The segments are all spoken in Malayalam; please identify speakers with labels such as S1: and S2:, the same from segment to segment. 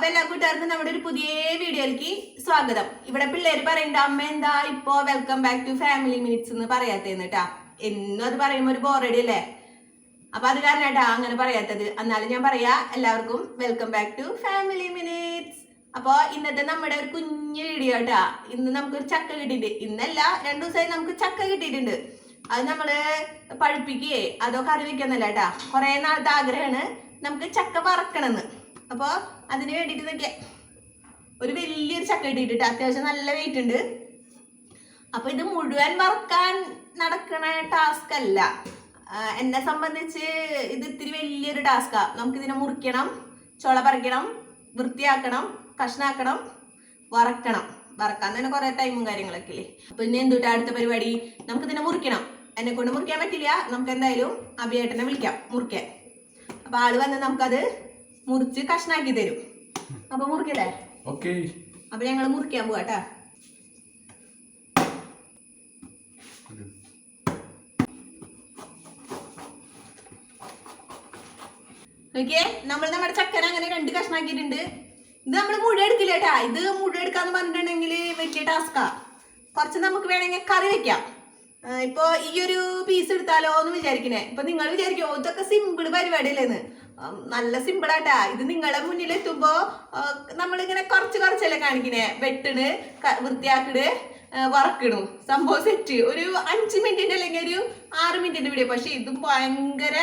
S1: അപ്പൊ എല്ലാ കൂട്ടുകാർക്കും നമ്മുടെ ഒരു പുതിയ വീഡിയോയിലേക്ക് സ്വാഗതം. ഇവിടെ പിള്ളേര് പറയണ്ട അമ്മ എന്താ ഇപ്പോ welcome back to family minutes എന്ന് പറയാത്തേന്ന് കേട്ടാ എന്നും അത് പറയുമ്പോ ഒരു ബോറടി അല്ലേ അപ്പൊ അത് കാരണട്ടാ അങ്ങനെ പറയാത്തത്. എന്നാലും ഞാൻ പറയാ എല്ലാവർക്കും welcome back to family minutes അപ്പോ ഇന്നത്തെ നമ്മുടെ ഒരു കുഞ്ഞു വീഡിയോ കേട്ടാ ഇന്ന് നമുക്കൊരു ചക്ക കിട്ടിയിട്ടുണ്ട്. ഇന്നല്ല രണ്ടു ദിവസമായി നമുക്ക് ചക്ക കിട്ടിയിട്ടുണ്ട്. അത് നമ്മൾ പഴുപ്പിക്കുകയെ അതോ കറി വെക്കുന്നല്ല കേട്ടാ കുറെ നാളത്തെ ആഗ്രഹമാണ് നമുക്ക് ചക്ക വറക്കണമെന്ന് അപ്പോ അതിന് വേണ്ടിയിട്ട് ഇതൊക്കെ ഒരു വലിയൊരു ചക്ക ഇട്ടിട്ട് അത്യാവശ്യം നല്ല വെയിറ്റ് ഉണ്ട്. അപ്പൊ ഇത് മുഴുവൻ വറുക്കാൻ നടക്കണ ടാസ്ക് അല്ല. എന്നെ സംബന്ധിച്ച് ഇത് ഇത്തിരി വലിയൊരു ടാസ്കാ നമുക്ക് ഇതിനെ മുറിക്കണം ചുള പറിക്കണം വൃത്തിയാക്കണം കഷ്ണാക്കണം വറക്കണം. വറക്കാൻ തന്നെ കുറെ ടൈമും കാര്യങ്ങളൊക്കെ ഇല്ലേ? അപ്പൊ ഇനി എന്തുട്ടാ അടുത്ത പരിപാടി? നമുക്ക് ഇതിനെ മുറിക്കണം. എന്നെ കൊണ്ട് മുറിക്കാൻ പറ്റില്ല. നമുക്ക് എന്തായാലും അഭിയേട്ടനെ വിളിക്കാം. മുറിക്കാൻ. അപ്പൊ ആൾ വന്ന് നമുക്കത് മുറിച്ച് കഷ്ണാക്കി തരും. അപ്പൊ മുറിക്കല്ലേ?
S2: ഓക്കെ.
S1: അപ്പൊ ഞങ്ങൾ മുറിക്കാൻ പോവാട്ടാ നോക്കിയേ നമ്മൾ നമ്മുടെ ചക്കര അങ്ങനെ രണ്ട് കഷ്ണാക്കിയിട്ടുണ്ട്. ഇത് നമ്മൾ മുഴുവൻ എടുക്കില്ല കേട്ടാ ഇത് മുഴുവൻ എടുക്കാന്ന് പറഞ്ഞിട്ടുണ്ടെങ്കിൽ വലിയ ടാസ്കാ കുറച്ച് നമുക്ക് വേണമെങ്കിൽ കറി വെക്കാം. ഇപ്പൊ ഈ ഒരു പീസ് എടുത്താലോ എന്ന് വിചാരിക്കണേ. ഇപ്പൊ നിങ്ങൾ വിചാരിക്കോ ഇതൊക്കെ സിമ്പിൾ പരിപാടിയല്ലേന്ന് നല്ല സിമ്പിൾ ആട്ടാ ഇത് നിങ്ങളുടെ മുന്നിൽ എത്തുമ്പോ നമ്മളിങ്ങനെ കുറച്ച് കുറച്ചല്ലേ കാണിക്കണേ? വെട്ടണ് വൃത്തിയാക്കിട് വറക്കണു. സംഭവം സെറ്റ് ഒരു അഞ്ച് മിനിറ്റിന്റെ അല്ലെങ്കിൽ ഒരു ആറ് മിനിറ്റിന്റെ വീഡിയോ പക്ഷെ ഇത് ഭയങ്കര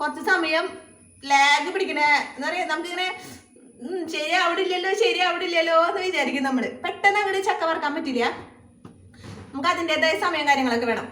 S1: കുറച്ച് സമയം ലാഗ് പിടിക്കണ. എന്താ പറയാ നമുക്കിങ്ങനെ ശരി അവിടെ ഇല്ലല്ലോ ശരി അവിടെ ഇല്ലല്ലോ എന്ന് വിചാരിക്കും നമ്മൾ. പെട്ടെന്ന് അങ്ങോട്ട് ചക്ക വറക്കാൻ പറ്റില്ല. നമുക്ക് അതിന്റെതായ സമയം കാര്യങ്ങളൊക്കെ വേണം.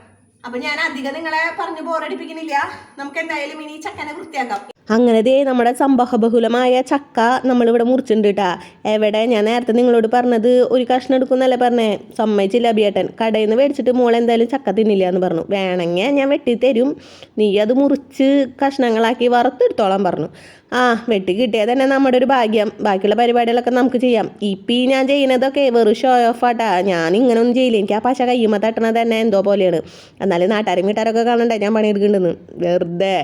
S1: അപ്പൊ ഞാൻ അധികം നിങ്ങളെ പറഞ്ഞ് ബോറടിപ്പിക്കുന്നില്ല നമുക്ക് എന്തായാലും ഇനി ചക്കനെ വൃത്തിയാക്കാം.
S3: അങ്ങനെ ദേ നമ്മുടെ സംഭവബഹുലമായ ചക്ക നമ്മളിവിടെ മുറിച്ചിട്ടുണ്ട് കേട്ടാ എവിടെ? ഞാൻ നേരത്തെ നിങ്ങളോട് പറഞ്ഞത് ഒരു കഷ്ണം എടുക്കുന്നല്ലേ പറഞ്ഞേ? സമ്മതിച്ചില്ല അബിയേട്ടൻ. കടയിൽ നിന്ന് മേടിച്ചിട്ട് മോൾ എന്തായാലും ചക്ക തിന്നില്ല എന്ന് പറഞ്ഞു. വേണമെങ്കിൽ ഞാൻ വെട്ടി തരും. നീ അത് മുറിച്ച് കഷ്ണങ്ങളാക്കി വറുത്തെടുത്തോളാൻ പറഞ്ഞു. ആ വെട്ടി കിട്ടിയത് തന്നെ നമ്മുടെ ഒരു ഭാഗ്യം. ബാക്കിയുള്ള പരിപാടികളൊക്കെ നമുക്ക് ചെയ്യാം. ഇപ്പം ഈ ഞാൻ ചെയ്യുന്നതൊക്കെ വെറും ഷോ ഓഫ് ആട്ടാ. ഞാൻ ഇങ്ങനെ ഒന്നും ചെയ്യില്ല. എനിക്ക് ആ പശ കയ്യുമ്പോൾ തട്ടണത് തന്നെ എന്തോ പോലെയാണ്. എന്നാലും നാട്ടാരും വീട്ടാരൊക്കെ കാണണ്ടേ? ഞാൻ പണിയെടുക്കുന്നുണ്ടെന്ന്. വെറുതെ.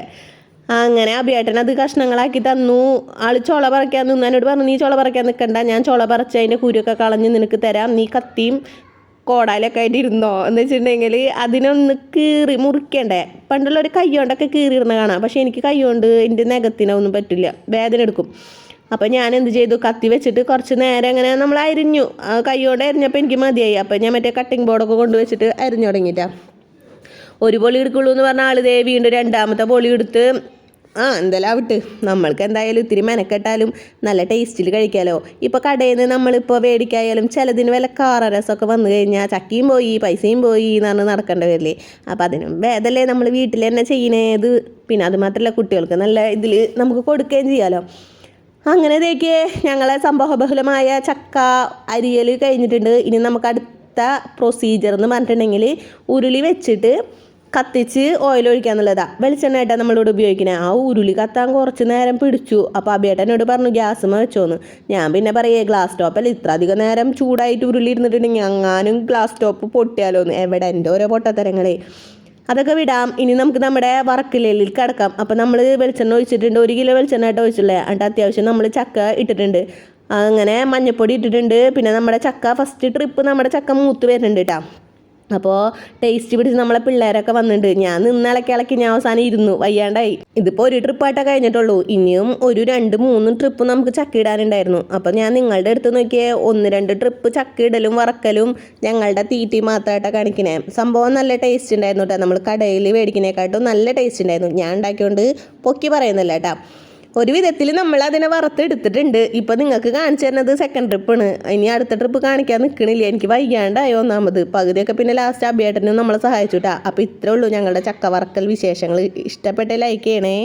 S3: അങ്ങനെ അഭിയേട്ടൻ അത് കഷ്ണങ്ങളാക്കി തന്നു. ആൾ ചോള പറിക്കാൻ നിന്നു. എന്നോട് പറഞ്ഞു നീ ചോള പറിക്കാൻ നിൽക്കണ്ട ഞാൻ ചോള പറിച്ച് അതിന്റെ കുരുക്കെ കളഞ്ഞ് നിനക്ക് തരാം. നീ കത്തിയും കോടാലൊക്കെ ആയിട്ട് ഇരുന്നോ? എന്ന് വെച്ചിട്ടുണ്ടെങ്കിൽ അതിനൊന്ന് കീറി മുറിക്കണ്ടേ. പണ്ടുള്ള ഒരു കൈ കൊണ്ടൊക്കെ കീറിയിരുന്ന കാണാം. പക്ഷേ എനിക്ക് കൈ കൊണ്ട് എന്റെ നഖത്തിനൊന്നും പറ്റില്ല. വേദന എടുക്കും. അപ്പം ഞാൻ എന്ത് ചെയ്തു? കത്തി വെച്ചിട്ട് കുറച്ച് നേരം അങ്ങനെ നമ്മൾ അരിഞ്ഞു. ആ കൈ കൊണ്ട് അരിഞ്ഞപ്പോൾ എനിക്ക് മതിയായി. അപ്പം ഞാൻ മറ്റേ കട്ടിംഗ് ബോർഡൊക്കെ കൊണ്ടുവച്ചിട്ട് അരിഞ്ഞു തുടങ്ങിയിട്ടാണ് ഒരു പൊളി എടുക്കുള്ളൂ എന്ന് പറഞ്ഞ ആൾ ദേ വീണ്ടും രണ്ടാമത്തെ പൊളി എടുത്ത് ആ എന്തായാലും ആവട്ടെ നമ്മൾക്ക് എന്തായാലും ഇത്തിരി മെനക്കെട്ടാലും നല്ല ടേസ്റ്റിൽ കഴിക്കാമല്ലോ ഇപ്പോൾ കടയിൽ നിന്ന് നമ്മളിപ്പോൾ മേടിക്കായാലും ചിലതിന് വല്ല കാറ രസമൊക്കെ വന്നു കഴിഞ്ഞാൽ ചക്കിയും പോയി പൈസയും പോയി എന്ന് പറഞ്ഞ് നടക്കേണ്ടി വരില്ലേ. അപ്പോൾ അതിനും ഭേദമല്ലേ നമ്മൾ വീട്ടിൽ തന്നെ ചെയ്യുന്നത് പിന്നെ അത് മാത്രമല്ല കുട്ടികൾക്ക് നല്ല ഇതിൽ നമുക്ക് കൊടുക്കുകയും ചെയ്യാമല്ലോ അങ്ങനെ തേക്ക് ഞങ്ങളെ സംഭവബഹുലമായ ചക്ക അരിയൽ കഴിഞ്ഞിട്ടുണ്ട്. ഇനി നമുക്ക് അടുത്ത പ്രൊസീജിയർ എന്ന് പറഞ്ഞിട്ടുണ്ടെങ്കിൽ ഉരുളി വെച്ചിട്ട് കത്തിച്ച് ഓയിൽ ഒഴിക്കുക വെളിച്ചെണ്ണയായിട്ടാണ് നമ്മളിവിടെ ഉപയോഗിക്കുന്നത് ആ ഉരുളി കത്താൻ കുറച്ച് നേരം പിടിച്ചു. അപ്പോൾ അബിയേട്ടനോട് പറഞ്ഞു ഗ്യാസ് വെച്ചോന്ന് ഞാൻ പിന്നെ പറയേ ഗ്ലാസ് ടോപ്പല്ല ഇത്ര അധികം നേരം ചൂടായിട്ട് ഉരുളി ഇരുന്നിട്ടുണ്ടെങ്കിൽ അങ്ങാനും ഗ്ലാസ് ടോപ്പ് പൊട്ടിയാലോന്ന്. എവിടെ? എന്റെ ഓരോ പൊട്ടത്തരങ്ങളെ. അതൊക്കെ വിടാം. ഇനി നമുക്ക് നമ്മുടെ വറക്കിലയിൽ കിടക്കാം. അപ്പം നമ്മൾ വെളിച്ചെണ്ണ ഒഴിച്ചിട്ടുണ്ട്. ഒരു കിലോ വെളിച്ചെണ്ണ ആയിട്ട് ഒഴിച്ചില്ലേ എന്നിട്ട് അത്യാവശ്യം നമ്മൾ ചക്ക ഇട്ടിട്ടുണ്ട്. അങ്ങനെ മഞ്ഞപ്പൊടി ഇട്ടിട്ടുണ്ട്. പിന്നെ നമ്മുടെ ചക്ക ഫസ്റ്റ് ട്രിപ്പ് നമ്മുടെ ചക്ക മൂത്ത് വരുന്നുണ്ട് കേട്ടോ അപ്പോൾ ടേസ്റ്റ് പിടിച്ച് നമ്മളെ പിള്ളേരൊക്കെ വന്നിട്ടുണ്ട് ഞാൻ നിന്നിളക്കി ഇളക്കി ഞാൻ അവസാനം ഇരുന്നു. വയ്യാണ്ടായി. ഇതിപ്പോൾ ഒരു ട്രിപ്പായിട്ടേ കഴിഞ്ഞിട്ടുള്ളൂ. ഇനിയും ഒരു രണ്ട് മൂന്ന് ട്രിപ്പ് നമുക്ക് ചക്ക ഇടാനുണ്ടായിരുന്നു. അപ്പോൾ ഞാൻ നിങ്ങളുടെ അടുത്ത് നോക്കിയേ ഒന്ന് രണ്ട് ട്രിപ്പ് ചക്ക ഇടലും വറക്കലും ഞങ്ങളുടെ തീറ്റി മാത്രമായിട്ടാണ് കാണിക്കണേ. സംഭവം നല്ല ടേസ്റ്റ് ഉണ്ടായിരുന്നു കേട്ടോ നമ്മൾ കടയിൽ മേടിക്കുന്നതിനെക്കാട്ടും നല്ല ടേസ്റ്റ് ഉണ്ടായിരുന്നു. ഞാൻ ഉണ്ടാക്കിയോണ്ട് പൊക്കി പറയുന്നില്ല കേട്ടോ ഒരു വിധത്തിൽ നമ്മൾ അതിനെ വറുത്തെടുത്തിട്ടുണ്ട്. ഇപ്പം നിങ്ങൾക്ക് കാണിച്ചു തരുന്നത് സെക്കൻഡ് ട്രിപ്പാണ് ഇനി അടുത്ത ട്രിപ്പ് കാണിക്കാൻ നിൽക്കണില്ല എനിക്ക് വൈകാണ്ടായോ ഒന്നാമത്. പകുതിയൊക്കെ പിന്നെ ലാസ്റ്റ് അഭിയേട്ടനും നമ്മളെ സഹായിച്ചു കേട്ടോ അപ്പോൾ ഇത്രേ ഉള്ളൂ ഞങ്ങളുടെ ചക്ക വറക്കൽ വിശേഷങ്ങൾ. ഇഷ്ടപ്പെട്ട ലൈക്ക് ചെയ്യണേ.